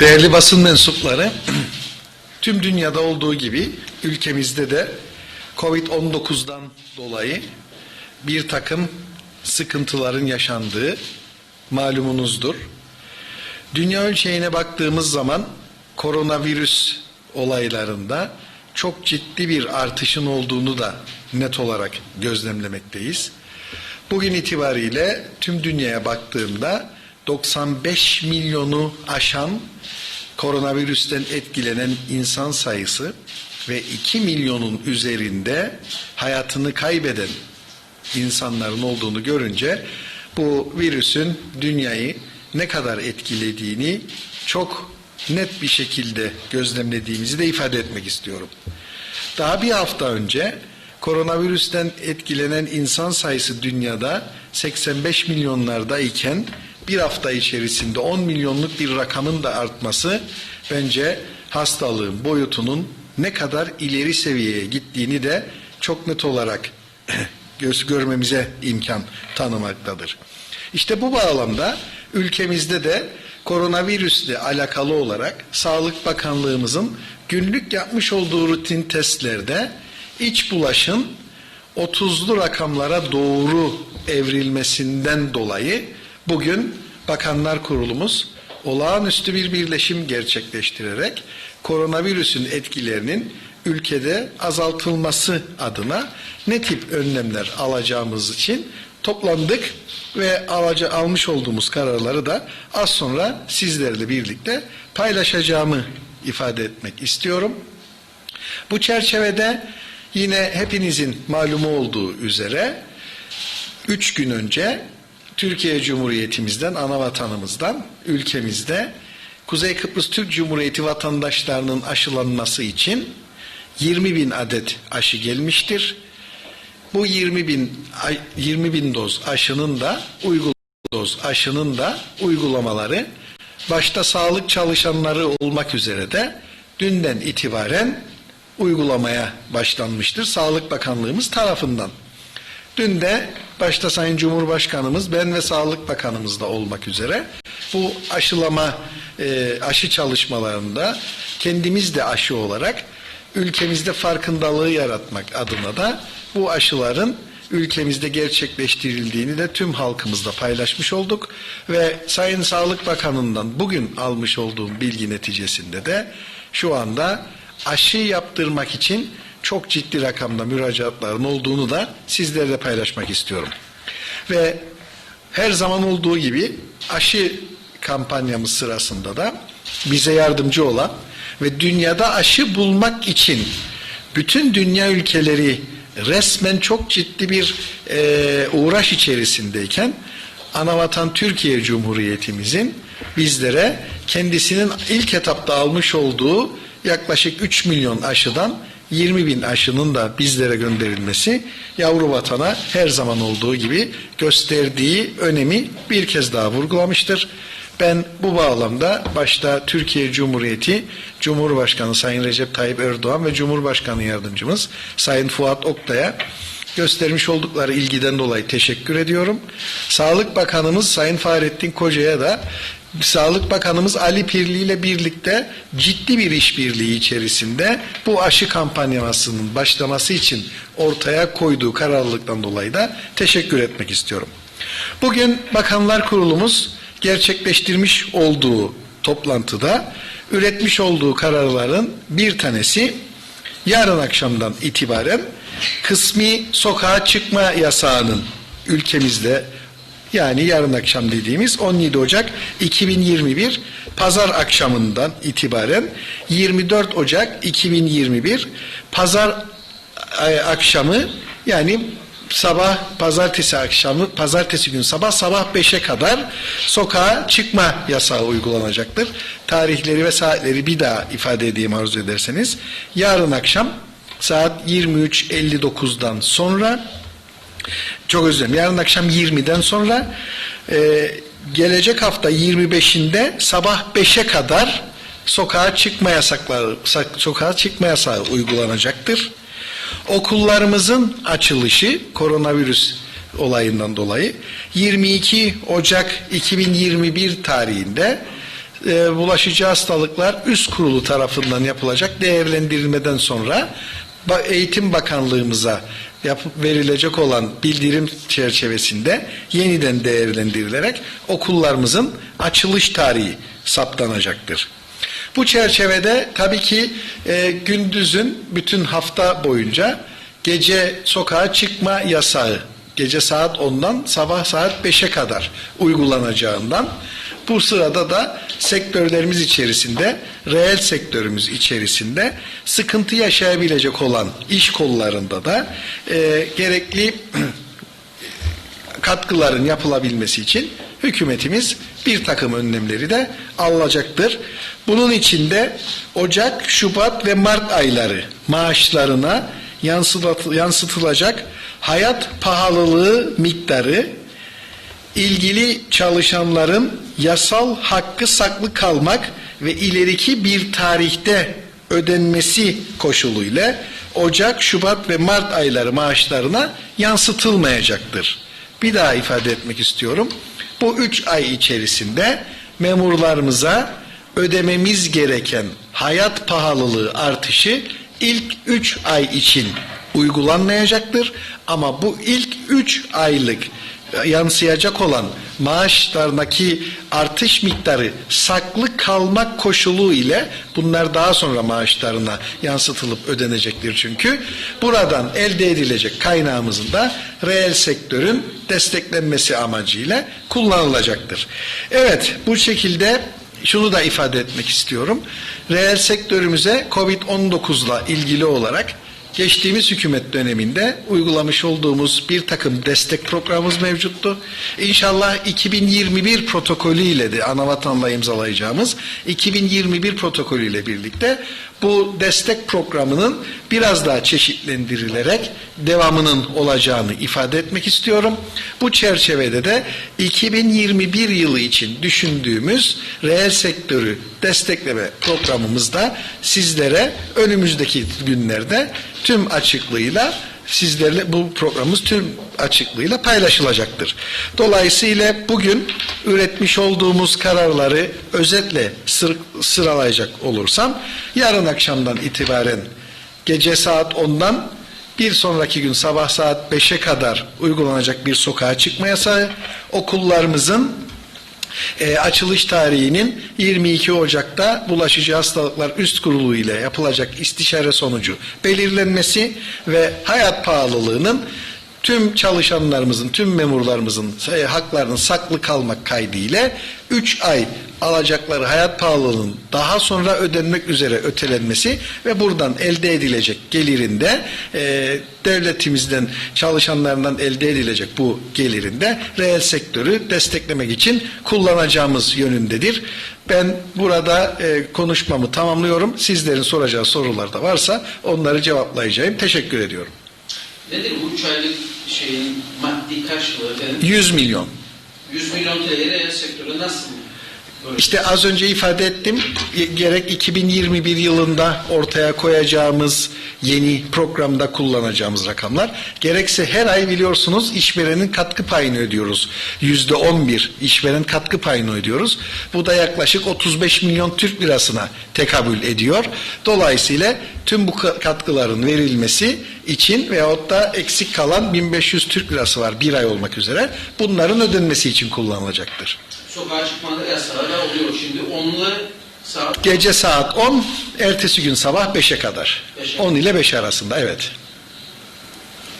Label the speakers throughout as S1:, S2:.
S1: Değerli basın mensupları, tüm dünyada olduğu gibi ülkemizde de Covid-19'dan dolayı bir takım sıkıntıların yaşandığı malumunuzdur. Dünya ölçeğine baktığımız zaman koronavirüs olaylarında çok ciddi bir artışın olduğunu da net olarak gözlemlemekteyiz. Bugün itibariyle tüm dünyaya baktığımda 95 milyonu aşan koronavirüsten etkilenen insan sayısı ve 2 milyonun üzerinde hayatını kaybeden insanların olduğunu görünce bu virüsün dünyayı ne kadar etkilediğini çok net bir şekilde gözlemlediğimizi de ifade etmek istiyorum. Daha bir hafta önce koronavirüsten etkilenen insan sayısı dünyada 85 milyonlarda iken bir hafta içerisinde 10 milyonluk bir rakamın da artması bence hastalığın boyutunun ne kadar ileri seviyeye gittiğini de çok net olarak göz görmemize imkan tanımaktadır. İşte bu bağlamda ülkemizde de koronavirüsle alakalı olarak Sağlık Bakanlığımızın günlük yapmış olduğu rutin testlerde iç bulaşın 30'lu rakamlara doğru evrilmesinden dolayı bugün Bakanlar Kurulumuz olağanüstü bir birleşim gerçekleştirerek koronavirüsün etkilerinin ülkede azaltılması adına ne tip önlemler alacağımız için toplandık ve alaca, almış olduğumuz kararları da az sonra sizlerle birlikte paylaşacağımı ifade etmek istiyorum. Bu çerçevede yine hepinizin malumu olduğu üzere üç gün önce Türkiye Cumhuriyetimizden, ana vatanımızdan, ülkemizde Kuzey Kıbrıs Türk Cumhuriyeti vatandaşlarının aşılanması için 20 bin adet aşı gelmiştir. Bu 20 bin 20 bin doz aşının da doz aşının da uygulamaları başta sağlık çalışanları olmak üzere de dünden itibaren uygulamaya başlanmıştır. Sağlık Bakanlığımız tarafından. Dün de başta Sayın Cumhurbaşkanımız, ben ve Sağlık Bakanımız da olmak üzere bu aşılama, e, aşı çalışmalarında kendimiz de aşı olarak ülkemizde farkındalığı yaratmak adına da bu aşıların ülkemizde gerçekleştirildiğini de tüm halkımızla paylaşmış olduk ve Sayın Sağlık Bakanı'ndan bugün almış olduğum bilgi neticesinde de şu anda aşı yaptırmak için çok ciddi rakamda müracaatların olduğunu da sizlerle paylaşmak istiyorum. Ve her zaman olduğu gibi aşı kampanyamız sırasında da bize yardımcı olan ve dünyada aşı bulmak için bütün dünya ülkeleri resmen çok ciddi bir e, uğraş içerisindeyken anavatan Türkiye Cumhuriyetimizin bizlere kendisinin ilk etapta almış olduğu yaklaşık 3 milyon aşıdan 20 bin aşının da bizlere gönderilmesi yavru vatana her zaman olduğu gibi gösterdiği önemi bir kez daha vurgulamıştır. Ben bu bağlamda başta Türkiye Cumhuriyeti Cumhurbaşkanı Sayın Recep Tayyip Erdoğan ve Cumhurbaşkanı Yardımcımız Sayın Fuat Oktay'a göstermiş oldukları ilgiden dolayı teşekkür ediyorum. Sağlık Bakanımız Sayın Fahrettin Koca'ya da Sağlık Bakanımız Ali Pirli ile birlikte ciddi bir işbirliği içerisinde bu aşı kampanyasının başlaması için ortaya koyduğu kararlılıktan dolayı da teşekkür etmek istiyorum. Bugün Bakanlar Kurulumuz gerçekleştirmiş olduğu toplantıda üretmiş olduğu kararların bir tanesi yarın akşamdan itibaren kısmi sokağa çıkma yasağının ülkemizde yani yarın akşam dediğimiz 17 Ocak 2021 pazar akşamından itibaren 24 Ocak 2021 pazar akşamı yani sabah pazartesi akşamı pazartesi gün sabah sabah 5'e kadar sokağa çıkma yasağı uygulanacaktır. Tarihleri ve saatleri bir daha ifade edeyim arzu ederseniz. Yarın akşam saat 23.59'dan sonra çok özür. Yarın akşam 20'den sonra e, gelecek hafta 25'inde sabah 5'e kadar sokağa çıkma yasakları sokağa çıkma yasağı uygulanacaktır. Okullarımızın açılışı koronavirüs olayından dolayı 22 Ocak 2021 tarihinde e, bulaşıcı hastalıklar üst kurulu tarafından yapılacak değerlendirilmeden sonra Eğitim Bakanlığımıza yapıp verilecek olan bildirim çerçevesinde yeniden değerlendirilerek okullarımızın açılış tarihi saptanacaktır. Bu çerçevede tabii ki e, gündüzün bütün hafta boyunca gece sokağa çıkma yasağı gece saat 10'dan sabah saat 5'e kadar uygulanacağından bu sırada da sektörlerimiz içerisinde, reel sektörümüz içerisinde sıkıntı yaşayabilecek olan iş kollarında da e, gerekli katkıların yapılabilmesi için hükümetimiz bir takım önlemleri de alacaktır. Bunun içinde Ocak, Şubat ve Mart ayları maaşlarına yansıtı- yansıtılacak hayat pahalılığı miktarı ilgili çalışanların yasal hakkı saklı kalmak ve ileriki bir tarihte ödenmesi koşuluyla Ocak, Şubat ve Mart ayları maaşlarına yansıtılmayacaktır. Bir daha ifade etmek istiyorum. Bu üç ay içerisinde memurlarımıza ödememiz gereken hayat pahalılığı artışı ilk üç ay için uygulanmayacaktır. Ama bu ilk üç aylık yansıyacak olan maaşlarındaki artış miktarı saklı kalmak koşulu ile bunlar daha sonra maaşlarına yansıtılıp ödenecektir çünkü. Buradan elde edilecek kaynağımızın da reel sektörün desteklenmesi amacıyla kullanılacaktır. Evet bu şekilde şunu da ifade etmek istiyorum. Reel sektörümüze Covid-19 ile ilgili olarak geçtiğimiz hükümet döneminde uygulamış olduğumuz bir takım destek programımız mevcuttu. İnşallah 2021 protokolüyle de anavatanla imzalayacağımız 2021 protokolüyle birlikte bu destek programının biraz daha çeşitlendirilerek devamının olacağını ifade etmek istiyorum. Bu çerçevede de 2021 yılı için düşündüğümüz reel sektörü destekleme programımızda sizlere önümüzdeki günlerde tüm açıklığıyla sizlerle bu programımız tüm açıklığıyla paylaşılacaktır. Dolayısıyla bugün üretmiş olduğumuz kararları özetle sır- sıralayacak olursam yarın akşamdan itibaren gece saat 10'dan bir sonraki gün sabah saat 5'e kadar uygulanacak bir sokağa çıkma yasağı okullarımızın e, açılış tarihinin 22 Ocak'ta bulaşıcı hastalıklar üst kurulu ile yapılacak istişare sonucu belirlenmesi ve hayat pahalılığının tüm çalışanlarımızın, tüm memurlarımızın e, haklarının saklı kalmak kaydıyla 3 ay alacakları hayat pahalılığının daha sonra ödenmek üzere ötelenmesi ve buradan elde edilecek gelirinde e, devletimizden çalışanlarından elde edilecek bu gelirinde reel sektörü desteklemek için kullanacağımız yönündedir. Ben burada e, konuşmamı tamamlıyorum. Sizlerin soracağı sorular da varsa onları cevaplayacağım. Teşekkür ediyorum.
S2: Nedir bu 3 aylık şeyin maddi karşılığı efendim?
S1: 100 milyon.
S2: 100 milyon TL'ye reel sektörü nasıl?
S1: İşte az önce ifade ettim. Gerek 2021 yılında ortaya koyacağımız yeni programda kullanacağımız rakamlar. Gerekse her ay biliyorsunuz işverenin katkı payını ödüyoruz. Yüzde 11 işveren katkı payını ödüyoruz. Bu da yaklaşık 35 milyon Türk lirasına tekabül ediyor. Dolayısıyla tüm bu ka- katkıların verilmesi için veyahut da eksik kalan 1500 Türk lirası var bir ay olmak üzere. Bunların ödenmesi için kullanılacaktır.
S2: Sokağa çıkmaları yasağı da oluyor. Şimdi onlu saat
S1: Gece saat 10, ertesi gün sabah 5'e kadar.
S2: Beşe.
S1: 10 ile 5 arasında evet.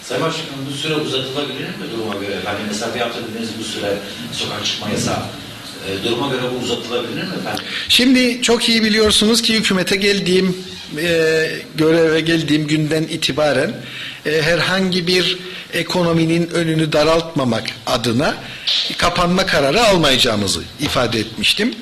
S3: Sayın Başkanım bu süre uzatılabilir mi duruma göre? Hani mesela bir hafta dediğiniz bu süre sokağa çıkma yasağı. E, duruma göre bu uzatılabilir mi efendim?
S1: Şimdi çok iyi biliyorsunuz ki hükümete geldiğim, e, göreve geldiğim günden itibaren e, herhangi bir ekonominin önünü daraltmamak adına kapanma kararı almayacağımızı ifade etmiştim.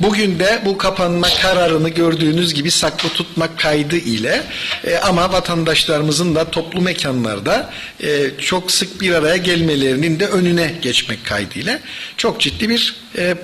S1: Bugün de bu kapanma kararını gördüğünüz gibi saklı tutmak kaydı ile e, ama vatandaşlarımızın da toplu mekanlarda e, çok sık bir araya gelmelerinin de önüne geçmek kaydıyla çok ciddi bir e,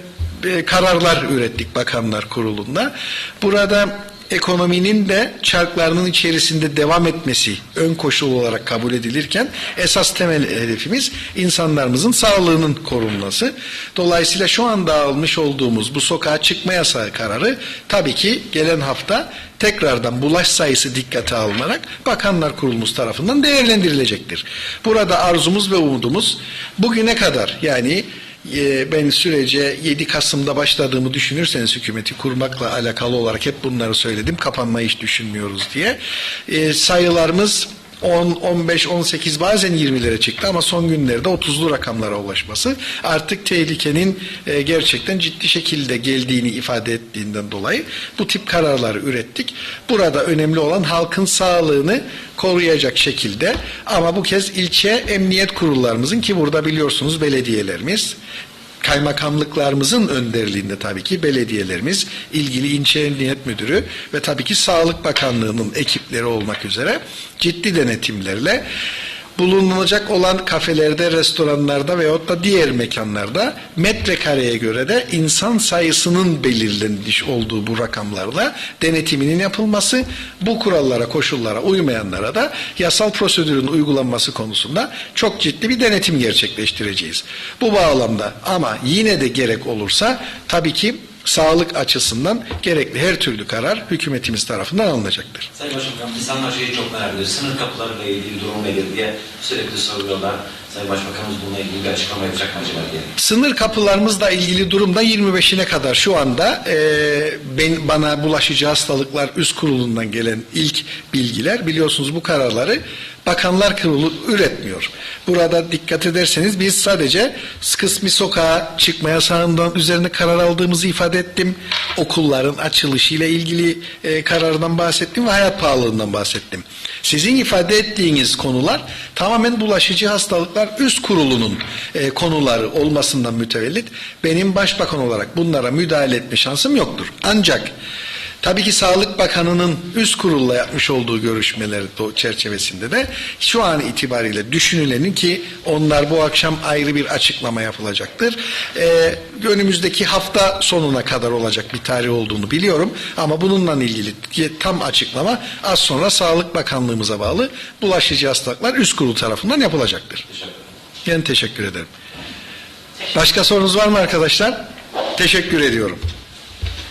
S1: e, kararlar ürettik Bakanlar Kurulu'nda. Burada ekonominin de çarklarının içerisinde devam etmesi ön koşul olarak kabul edilirken esas temel hedefimiz insanlarımızın sağlığının korunması. Dolayısıyla şu anda almış olduğumuz bu sokağa çıkma yasağı kararı tabii ki gelen hafta tekrardan bulaş sayısı dikkate alınarak Bakanlar Kurulumuz tarafından değerlendirilecektir. Burada arzumuz ve umudumuz bugüne kadar yani e, ben sürece 7 Kasım'da başladığımı düşünürseniz hükümeti kurmakla alakalı olarak hep bunları söyledim. Kapanmayı hiç düşünmüyoruz diye. E, sayılarımız 10, 15, 18 bazen 20'lere çıktı ama son günlerde 30'lu rakamlara ulaşması artık tehlikenin e, gerçekten ciddi şekilde geldiğini ifade ettiğinden dolayı bu tip kararları ürettik. Burada önemli olan halkın sağlığını koruyacak şekilde ama bu kez ilçe emniyet kurullarımızın ki burada biliyorsunuz belediyelerimiz kaymakamlıklarımızın önderliğinde tabii ki belediyelerimiz, ilgili ilçe emniyet müdürü ve tabii ki Sağlık Bakanlığı'nın ekipleri olmak üzere ciddi denetimlerle bulunacak olan kafelerde, restoranlarda veyahut da diğer mekanlarda metrekareye göre de insan sayısının belirlenmiş olduğu bu rakamlarla denetiminin yapılması, bu kurallara, koşullara uymayanlara da yasal prosedürün uygulanması konusunda çok ciddi bir denetim gerçekleştireceğiz. Bu bağlamda ama yine de gerek olursa tabii ki sağlık açısından gerekli her türlü karar hükümetimiz tarafından alınacaktır.
S3: Sayın Başbakanım insanlar şeyi çok merak ediyor. Sınır kapılarıyla ilgili durum nedir diye sürekli soruyorlar. Sayın Başbakanımız bununla ilgili bir açıklama yapacak mı acaba diye.
S1: Sınır kapılarımızla ilgili durumda 25'ine kadar şu anda e, ben, bana bulaşıcı hastalıklar üst kurulundan gelen ilk bilgiler biliyorsunuz bu kararları Bakanlar Kurulu üretmiyor. Burada dikkat ederseniz biz sadece kısmi sokağa çıkma yasağından üzerine karar aldığımızı ifade ettim. Okulların açılışı ile ilgili e, karardan bahsettim ve hayat pahalılığından bahsettim. Sizin ifade ettiğiniz konular tamamen bulaşıcı hastalıklar üst kurulunun e, konuları olmasından mütevellit. Benim başbakan olarak bunlara müdahale etme şansım yoktur. Ancak Tabii ki Sağlık Bakanı'nın üst kurulla yapmış olduğu görüşmeler do- çerçevesinde de şu an itibariyle düşünülenin ki onlar bu akşam ayrı bir açıklama yapılacaktır. Ee, önümüzdeki hafta sonuna kadar olacak bir tarih olduğunu biliyorum ama bununla ilgili tam açıklama az sonra Sağlık Bakanlığımıza bağlı bulaşıcı hastalıklar üst kurul tarafından yapılacaktır. Ben teşekkür ederim. Başka sorunuz var mı arkadaşlar? Teşekkür ediyorum.